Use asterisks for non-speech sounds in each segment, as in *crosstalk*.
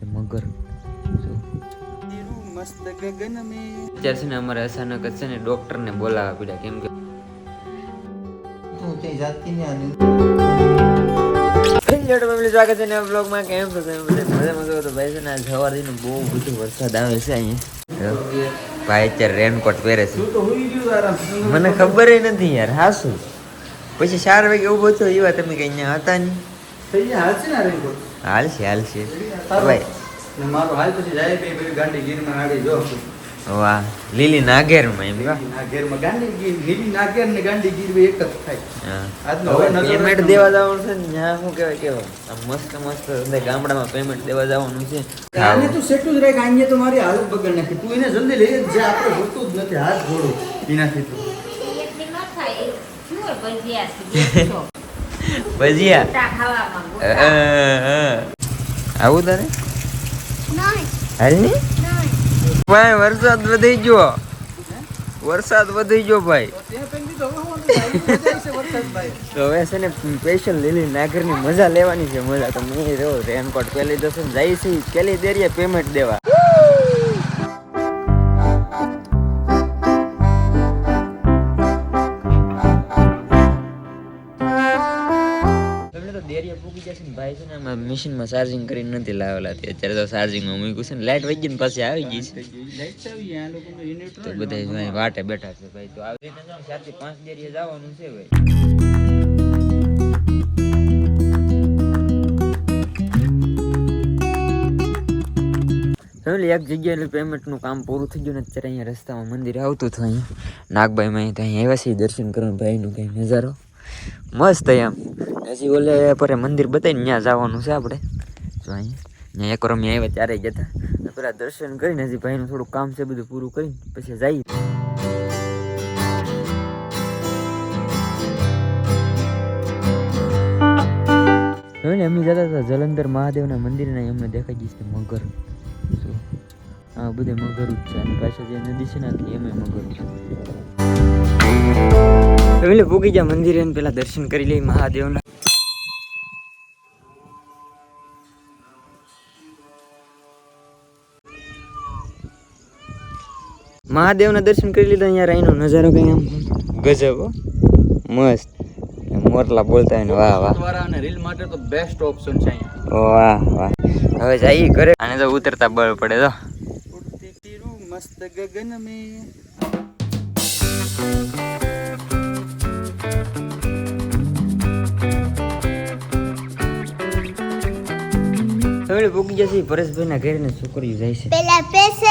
છે મગર. મસ્ત અત્યારે છે ને અમારે અચાનક જ છે ને ડોક્ટરને બોલાવા પડ્યા કેમ કે સ્વાગત છે નવા બ્લોગમાં કેમ છો તમે બધા? મજામાં છો? તો ભાઈ છે ને સવારથી બહુ બધો વરસાદ આવે છે અહીંયા. ભાઈ અત્યારે રેનકોટ પહેરે છે. મને ખબર નથી યાર હા શું પછી ચાર વાગે ઊભો થયો એવા તમે કઈ અહીંયા હતા નહીં. હાલશે હાલશે. ભાઈ. મારો હાલ પછી જાય ગાંડી ગીરમાં આડી જો. વાહ લીલી નાગેરમાં એમ નાગેરમાં ગાંડી ગીર લીલી નાગેર ને ગાંડી ગીર એક જ થાય. આજનો હવે પેમેન્ટ દેવા જવાનું છે ત્યાં શું કહેવાય કેવો આમ મસ્ત મસ્ત ગામડામાં પેમેન્ટ દેવા જવાનું છે. આને તું સેટું જ રાખ અહીંયા તો મારી હાલત બગડ નાખી. તું એને જલ્દી લઈ જ જા આપણે હોતું જ નથી હાથ જોડું. એનાથી તું. ભજીયા છે જો. ભજીયા ગોટા ખાવામાં અ, ગોટા. અ, અ. આવું તને હાલની ભાઈ વરસાદ વધી ગયો. વરસાદ વધી ગયો ભાઈ. તો હવે છે ને સ્પેશિયલ લીલી નાગરની મજા લેવાની છે મજા. તો મેં રેનકોટ પહેલી દસ છે. કેલી દેરીએ પેમેન્ટ દેવા. તમને તો દેરિયા પૂકી જશે ને ભાઈ છે ને આમાં મશીનમાં ચાર્જિંગ કરીને નથી લાવેલા તે અત્યારે તો ચાર્જિંગમાં મૂક્યું છે ને. લાઈટ વહી ગઈ ને પાછી આવી ગઈ છે. તો બધા વાટે બેઠા છે ભાઈ. તો આવી રીતે જો ચારથી પાંચ દેરીએ જવાનું છે ભાઈ. એક જગ્યાએ પેમેન્ટનું કામ પૂરું થઈ ગયું ને અત્યારે અહીંયા રસ્તામાં મંદિર આવતું હતું અહીંયા. નાગભાઈ માં અહીંયા આવ્યા છે, દર્શન કરવા ભાઈનું કંઈ નજારો. મસ્ત એમ હજી ઓલે પરે મંદિર બતાવીને ત્યાં જવાનું છે આપણે જો અહીંયા. એક વાર અમે આવ્યા ત્યારે જતા પેલા દર્શન કરીને હજી ભાઈનું થોડું કામ છે બધું પૂરું કરીને પછી જઈએ. હવે ને અમે જતા હતા જલંધર મહાદેવના મંદિરના અમને દેખાઈ ગઈ છે મગર. આ બધે મગર જ છે. અને પાછળ જે નદી છે ને એમાં મગર છે. એટલે ભૂગી ગયા મંદિરે પેલા દર્શન કરી લઈ મહાદેવના. મહાદેવના દર્શન કરી લીધા યાર અહીંનો નજારો કંઈ આમ ગજબ મસ્ત. મોરલા બોલતા હોય ને વાહ વાહ. અને રીલ માટે તો બેસ્ટ ઓપ્શન છે અહીંયા. વાહ વાહ. હવે જઈએ કરે આને તો ઉતરતા બળ પડે તો મસ્ત ગગન મે હવે ભૂગી પરેશભાઈના ઘરે ને જાય છે. પેલા પેસે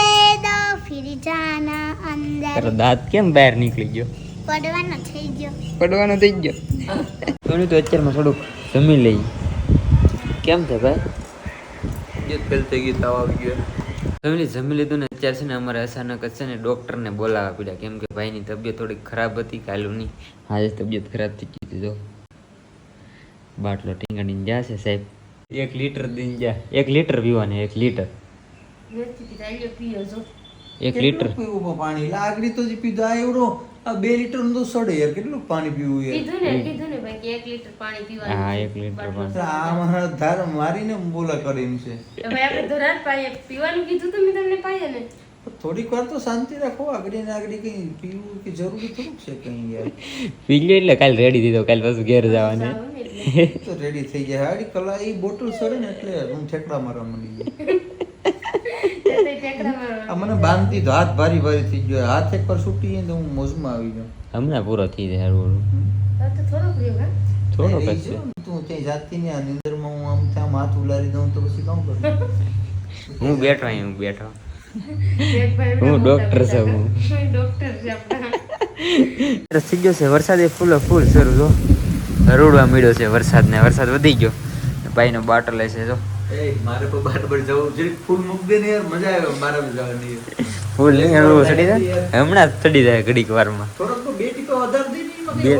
બીજાના અંદર તારો દાંત કેમ બહાર નીકળી ગયો? પડવાનો થઈ ગયો. પડવાનો થઈ ગયો. ઘણું તો અત્યારમાં થોડુંક જમી લઈ. કેમ છે ભાઈ? જમી લીધું ને અત્યારે છે ને અમારે અચાનક જ છે ને ડૉક્ટરને બોલાવવા પડ્યા. કેમ ભાઈની તબિયત થોડી ખરાબ હતી કાલુની. આજે તબિયત ખરાબ થઈ ગઈ હતી જો. બાટલો ટીંગાડીને ગયા છે સાહેબ. એક લીટર દીને ગયા. એક લીટર પીવાને એક લીટર. એક લીટર. પીવું પાણી? લાગડી તો જે પીધું આ એવડો આ બે લીટરનું તો સડે યાર કેટલું પાણી પીવું યાર? કીધું ને કીધું ને ભાઈ કે એક લીટર પાણી પીવાનું હા છે. એક લીટર પાણી આ મારા ધાર મારીને બોલા કરે એમ છે. ભાઈ આપણે ધોરાડ પાઈએ. પીવાનું કીધું તો મેં તમને પાઈએ ને. થોડીક વાર તો શાંતિ રાખો આગળ ને આગળ કઈ પીવું કે જરૂરી થોડું છે કઈ યાર. પી લ્યો એટલે કાલ રેડી દીધો કાલ પાછું ઘેર જવાને જાઓ ને એટલે. તો રેડી થઈ ગયા. હાડી કલા એ બોટલ સડે ને એટલે હું ઠેકડા મારવા મળી ગયો. આ મને બાંધતી તો હાથ ભારી ભારી થઈ ગયો. હાથ એક વાર છૂટી જાય તો હું મોજમાં આવી ગયો હમણાં પૂરો થઈ જાય હારું થોડો પછી તું ક્યાંય જાતી ને આ નિંદરમાં હું આમ ત્યાં હાથ ઉલારી દઉં તો પછી કામ કરું? *laughs* હું બેઠો અહીં હું બેઠો. હું ડોક્ટર છું. મોટા. ડોક્ટર છે થઈ ગયો છે વરસાદ એ ફૂલો ફૂલ શરૂ જો. રૂડવા મળ્યો છે વરસાદ ને વરસાદ વધી ગયો. ભાઈનો બાટલ લે છે જો. એ મારે બાર બાર જવું. જરીક ફૂલ મૂક દે ને યાર મજા આવે મારે જવાની. ફૂલ નહીં હળવું ચડી જાય? હમણાં જ ચડી જાય ઘડીક વારમાં. થોડોક તો બે વધારે દે ને બે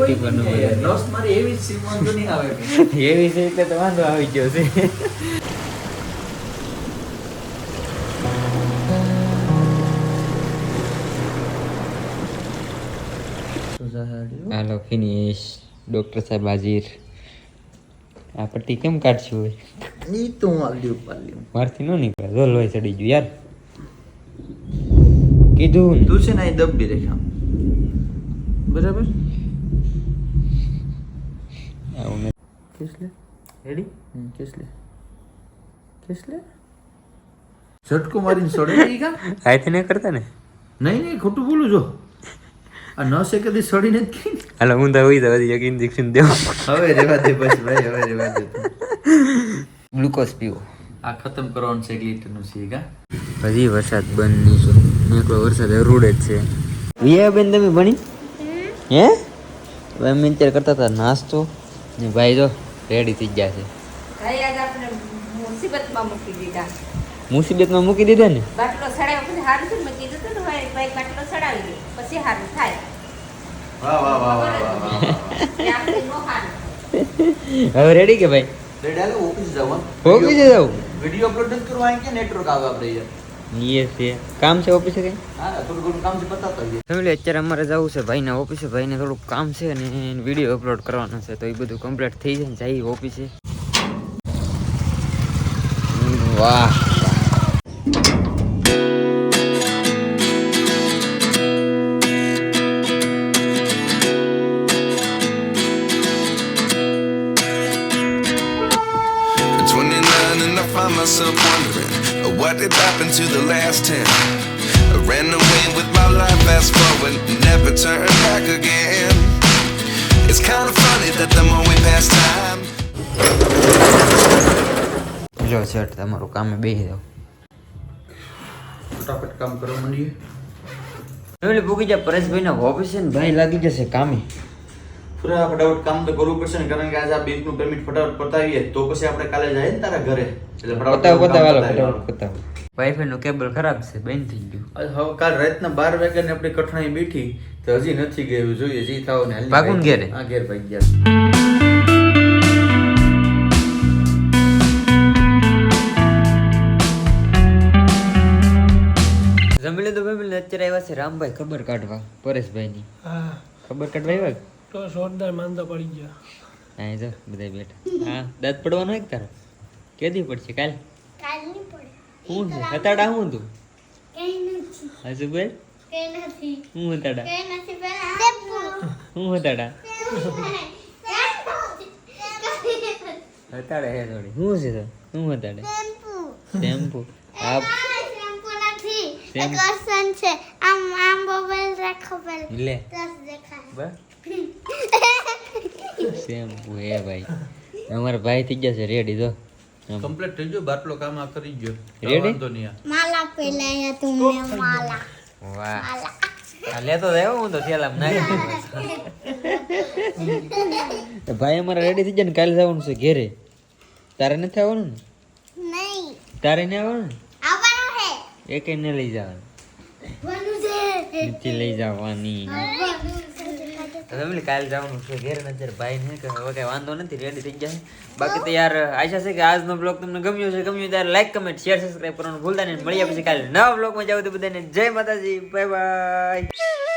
મારી એવી વાંધો નહીં આવે *laughs* એવી છે એટલે તો વાંધો આવી ગયો છે. હાલો ફિનિશ. ડોક્ટર સાહેબ હાજીર. આ પટ્ટી કેમ કાઢશું ઈ તો હું પાલ્યું મારથી ન નીકળે જો લોહી ચડી ગયું યાર. કીધું તું છે ને અહીં દબી રેખા બરાબર? આવું ને. કેસ લે રેડી કેસલે. કેસલે? કેસ લે ઝટકો મારીને સડે ગઈ કા? હાથે નહીં કરતા ને? નહીં નહીં ખોટું બોલું છો આ ન છે કદી સડી નથી ને. હાલો હું તો હોય તો યકીન એક દેવ. હવે રેવા દે પછી ભાઈ હવે રેવા દે. ગ્લુકોઝ પીવો. આ ખતમ કરવાનું છે એક લીટરનું છે કા? હજી વરસાદ બંધ નહીં છે નીકળો વરસાદ અરૂડે જ છે. વિયા બેન તમે ભણી? હે? અમે અત્યારે કરતા હતા નાસ્તો. ને ભાઈ જો રેડી થઈ ગયા છે. ભાઈ આજ આપણે મુસીબતમાં મૂકી દીધા. મુસીબતમાં મૂકી દીધા ને? બાટલો સડાવ્યો પછી હારું છે મેં કીધું હતું ને ભાઈ ભાઈ બાટલો સડાવી દે. પછી હારું થાય. વાહ વાહ વાહ વાહ વાહ *laughs* હવે રેડી કે ભાઈ? રેડી હાલો. જાવ ઓફિસે જાવ વિડિયો અપલોડ નથી કરવા કે નેટવર્ક આવે આપણે યાર યે કામ છે ઓફિસે કઈ? હા થોડું ઘણું કામ છે બતાવતા છે ફેમિલી અત્યારે અમારે જવું છે ભાઈના ઓફિસે ભાઈને થોડુંક કામ છે અને વીડિયો અપલોડ કરવાનો છે તો એ બધું કમ્પ્લીટ થઈ જાય ને જાય ઓફિસે વાહ. find myself wondering uh, what did happen to the last 10. I ran away with my life, fast forward, never turn back again. It's kind of funny that the more we pass time, law shirt તમારું કામે બેસી જાવ ફટાફટ કામ કરવા માંડીએ family પૂકી જાય પરેશભાઈના ઓફિસે ને ભાઈ લાગી જશે કામે પૂરા ફટાફટ કામ તો કરવું પડશે ને કારણ કે આજે આ બેંકનું પેમેન્ટ ફટાફટ પતાવીએ તો પછી આપણે કાલે જઈએ ને તારા ઘરે. એટલે ફટાફટ પતાવ હાલો કામ પતાવી ફટાફટ પતાવ વાઈફાઈ નું કેબલ ખરાબ છે બંધ થઈ ગયું. હવે કાલ રાતના બાર વાગ્યાની આપણે કઠણાઈ બેઠી તો હજી નથી ગયું જોઈએ જી થાવ ને ભાગું ને ઘેરે? હા ઘેર ભાઈ ગયા જમી લીધું ફેમિલી અત્યારે આવ્યા છે રામભાઈ ખબર કાઢવા પરેશભાઈની. હા. ખબર કાઢવા આવ્યા? તો જોરદાર માંદો પડી ગયો. હા જો બધા બેઠા. હા દાંત પડવાનો એક તારો? કેદી પડશે કાલ? કાલની પડે. હું છે? હતાડા હું તું કઈ નથી. હજુ બોલ કઈ નથી. હું હતાડા? કઈ નથી પેલા હું હતાડા? હતાડે હે થોડી. શું છે તો? હું હતાડે? શેમ્પુ. આ શેમ્પુ નથી. એક ઓપ્શન છે. આમ આમ મોબાઈલ રાખો પેલા લે. દસ દેખાય. બસ. શેમ્પુ હે ભાઈ. અમારા ભાઈ થઈ ગયા છે રેડી તો. કમ્પ્લીટ થઈ ગયો બાટલો કામ આ કરી ગયો. રેડી તો નહીં આ. માલા પેલા અહીંયા તુમને માલા. વાહ. આ લેતો જાય હું તો થેલામાં નાખી *laughs* ભાઈ અમારે રેડી થઈ ગયા ને કાલે જવાનું છે ઘેરે. તારે નથી આવવાનું ને? નહીં. તારે નહીં આવવાનું ને? આવવાનું હે. એ કઈ ન લઈ જવાનું. નથી લઈ જવાની. કાલ કાલે જવાનું છે ઘેર, નજર ભાઈ ને કે હવે કઈ વાંધો નથી રેડી થઈ ગયા બાકી તો યાર આશા છે કે આજનો બ્લોગ તમને ગમ્યો છે ગમ્યું ત્યારે લાઈક કમેન્ટ શેર સબસ્ક્રાઈબ કરવાનું ભૂલતા નહીં. મળ્યા પછી કાલે નવા બ્લોગમાં જાવ તો બધાને જય માતાજી બાય બાય